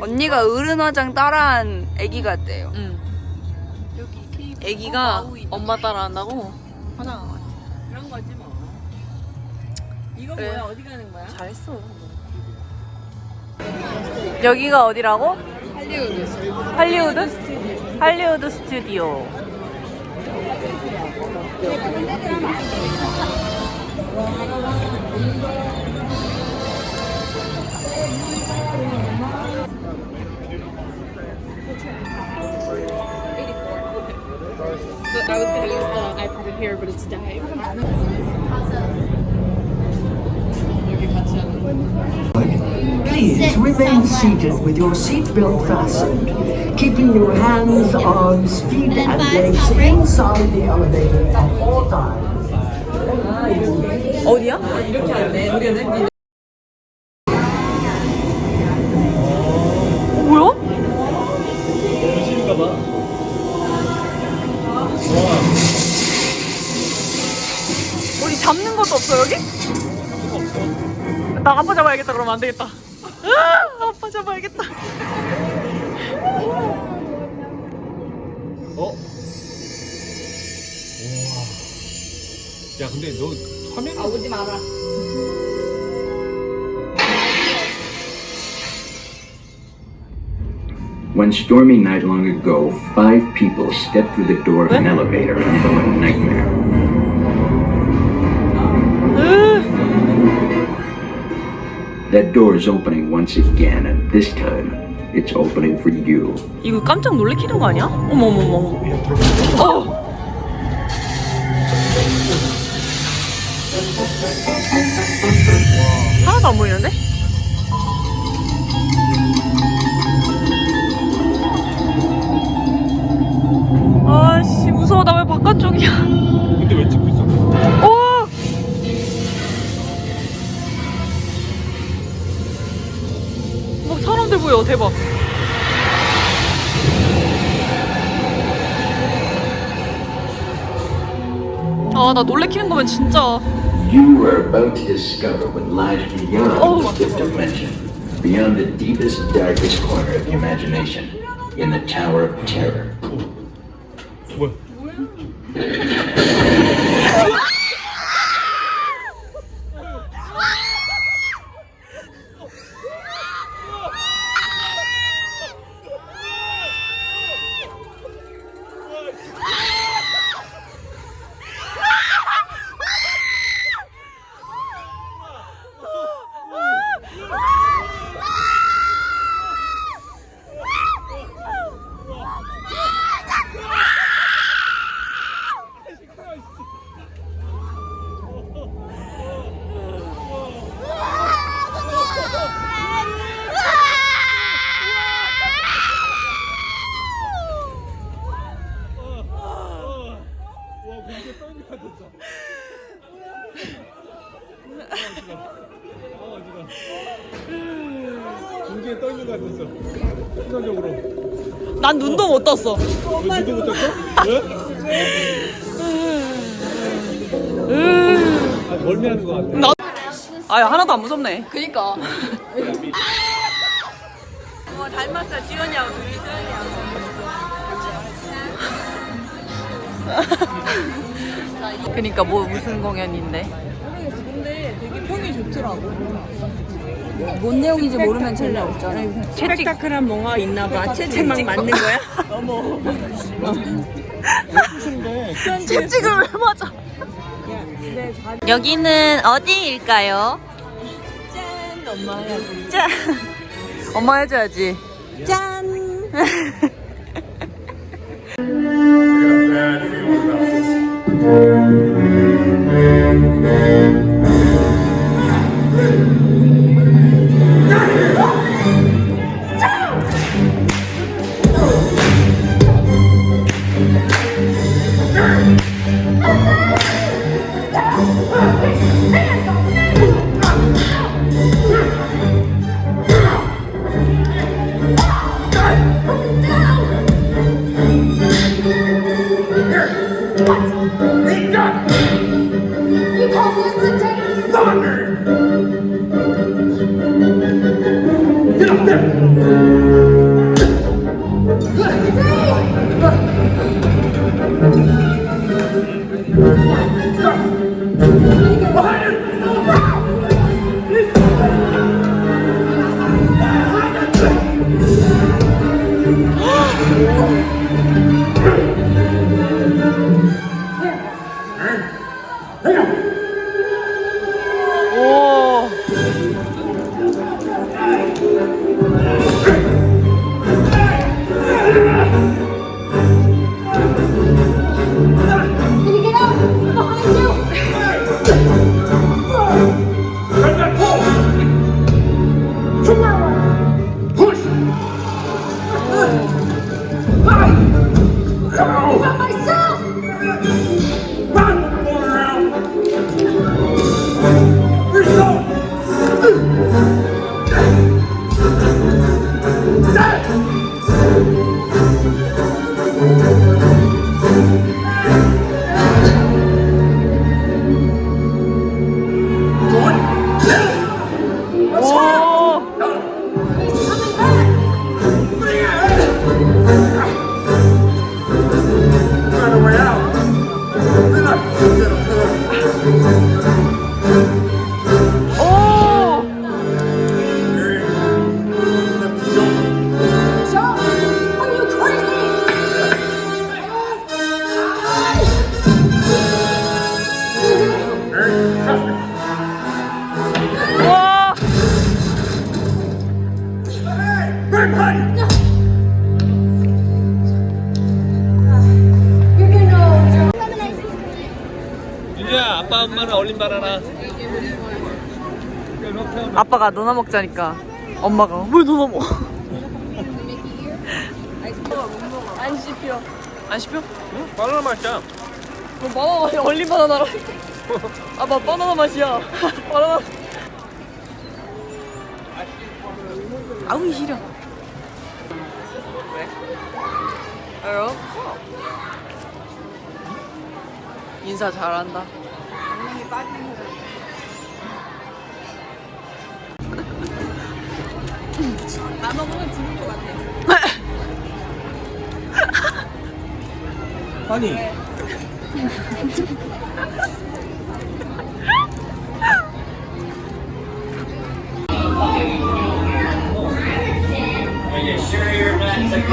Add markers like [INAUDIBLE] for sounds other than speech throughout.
언니가 어른 화장 따라한 애기 같대요. 응. 여기. 애기가. 엄마 따라한다고 화장한 것 같아. 그런 거지 뭐. 이거 그래. 뭐야? 어디 가는 거야? 잘했어. 여기가 어디라고? 할리우드. 할리우드? 할리우드 스튜디오. I was gonna use the but it's. Please remain seated with your seatbelt fastened, keeping your hands, arms, feet, and legs inside the elevator at all times. 어디야? 어, 뭐야? 우리 잡는 것도 없어 여기? 나 아빠 잡아야겠다 그러면 안 되겠다. 아, 아빠 잡아야겠다. 어? 우와. 야, 근데 너 화면 아 오지 마라. One stormy night long ago, five people stepped through the door of an elevator into a nightmare. That door is opening once again, and this time, it's opening for you. 이거 깜짝 놀래키는 거 아니야? 어머 어머 어머. 어. 하나도 안 보이는데? 아씨 무서워 나 왜 바깥쪽이야? 근데 왜 찍고 있어? 오! 막 사람들 보여 대박. 아 나 놀래키는 거면 진짜 You are about to discover what lies beyond Oh. the fifth dimension, beyond the deepest, darkest corner of the imagination, in the Tower of Terror. 뭐 어. 공기에 떠 있는 것 같았어. 순간적으로. 난 눈도 못 떴어. 왜 눈도 못 떴어? 왜? 아, 멀미하는 것 같아. 나 아 야 하나도 안 무섭네. 그니까. 뭐 닮았어 지연이하고 둘이 그니까 뭐 무슨 공연인데? 좋더라고. 뭔 내용인지 모르면 재미없잖아. 스펙타클한 뭔가 있나 봐. 채찍만 맞는 거야? 채찍을 왜 맞아? 여기는 어디일까요? 짠 엄마 해야지. 짠. 엄마 해줘야지. 짠. [LAUGHS] 이제야 아빠 엄마는 얼린 바나나. 아빠가 너나 먹자니까 엄마가 뭘 너나 먹어? 안 씹혀. 안 씹혀? 응? 바나나 맛이야. 뭐 바나나 맛이 얼린 바나나라. 아빠 바나나 맛이야. [LAUGHS] 바나나. 아우 시려. 왜? 알어? 인사 잘한다. 아니.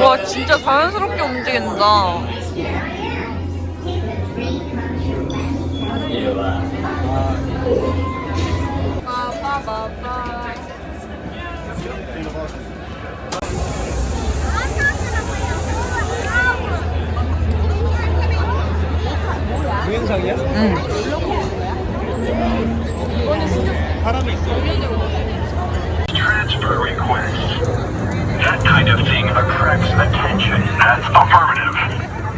와 진짜 자연스럽게 움직인다. 동영상이야? 응. 사람이 있어. transfer request. That kind of thing attracts attention. That's affirmative.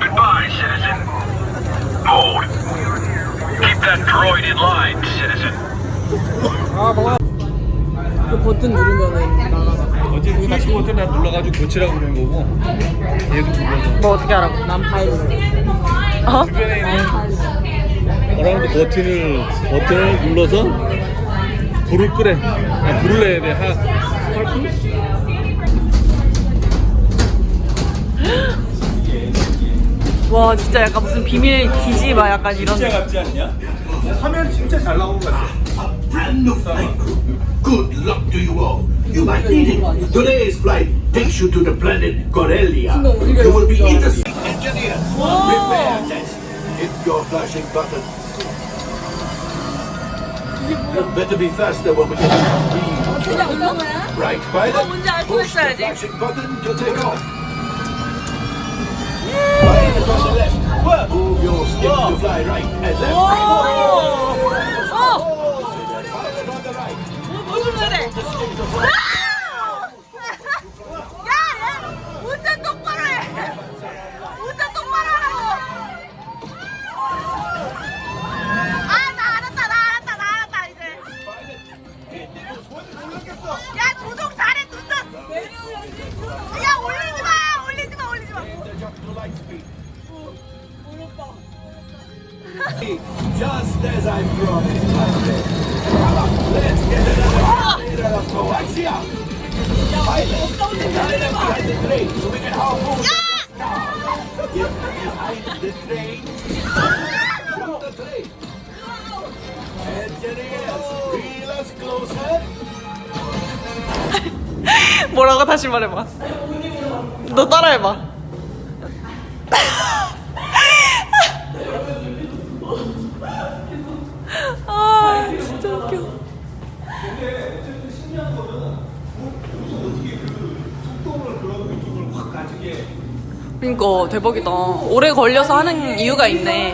Goodbye, citizen. Hold. That droid in line, citizen. 그 버튼 누르면은 나가나. 어제 플래시 버튼 나 눌러가지고 고치라고 그러는 거고. 얘도 눌러서. 뭐 어떻게 알아? 난 파일로. 어? 주변에 있는 어라운드 버튼을 버튼을 눌러서 불을 끄래. 아, 불을 내야 돼. 하. 와 진짜 약간 무슨 비밀 기지 막 약간 이런. 진짜 같지 않냐? 화면 진짜 잘 나온 것 같아. brand new flight crew. Good luck to you all. You might need it. Today's flight takes you to the planet Corellia. You will be intercepted. Engineer, prepare test. Hit your flashing button. You better be faster when we get to speed. Right, pilot. Push the flashing button to take off. left. Work. Move your skip to fly right and left. Whoa. Oh. Oh. Right. Move, move, move, move. [LAUGHS] 뭐라고 다시 말해봐. 너 따라해봐. [LAUGHS] 아 진짜 웃겨. 그니까 대박이다. 오래 걸려서 하는 이유가 있네.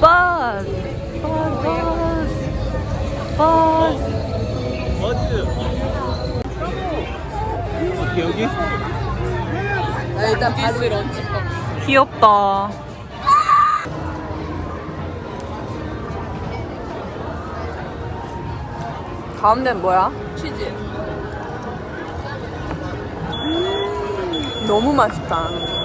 버스 버스 버스 버즈. 어떻게 여기? 일단 바로 런치밥 귀엽다. 가운데는 뭐야? 치즈. 음, 너무 맛있다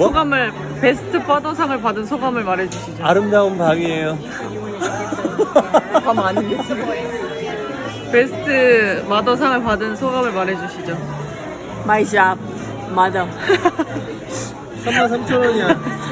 소감을 베스트 파더상을 받은 소감을 말해주시죠 아름다운 방이에요. 밤 아닌데 지금 베스트 마더상을 받은 소감을 말해주시죠 마이 샵 마더 [LAUGHS] 3만 3천 원이야.